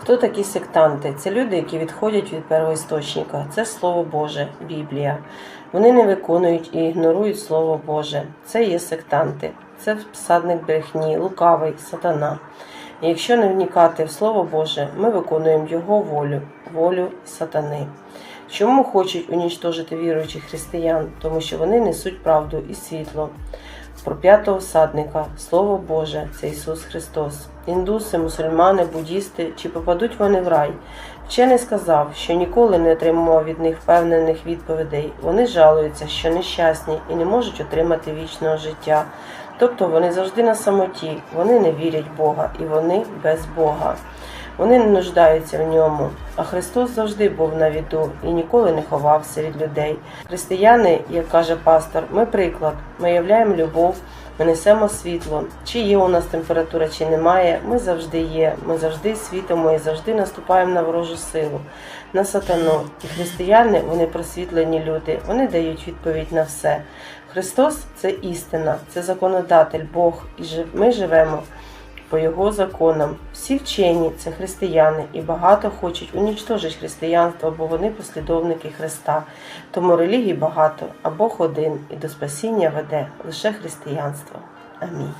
Хто такі сектанти? Це люди, які відходять від первоісточника. Це Слово Боже, Біблія. Вони не виконують і ігнорують Слово Боже. Це є сектанти, це всадник брехні, лукавий, сатана. І якщо не вникати в Слово Боже, ми виконуємо Його волю, волю сатани. Чому хочуть унічтожити віруючих християн? Тому що вони несуть правду і світло. Про п'ятого всадника, Слово Боже, це Ісус Христос. Індуси, мусульмани, буддісти, чи попадуть вони в рай? Вчений сказав, що ніколи не отримував від них впевнених відповідей. Вони жалуються, що нещасні і не можуть отримати вічного життя. Тобто вони завжди на самоті, вони не вірять в Бога і вони без Бога. Вони не нуждаються в ньому. А Христос завжди був на віду і ніколи не ховався від людей. Християни, як каже пастор, ми приклад, ми являємо любов, ми несемо світло. Чи є у нас температура, чи немає, ми завжди є. Ми завжди світимо і завжди наступаємо на ворожу силу, на сатану. І християни, вони просвітлені люди, вони дають відповідь на все. Христос це істина, це законодатель, Бог, і ми живемо по його законам. Всі вчені це християни, і багато хочуть унічтожити християнство, бо вони послідовники Христа. Тому релігій багато, а Бог один, і до спасіння веде лише християнство. Амінь.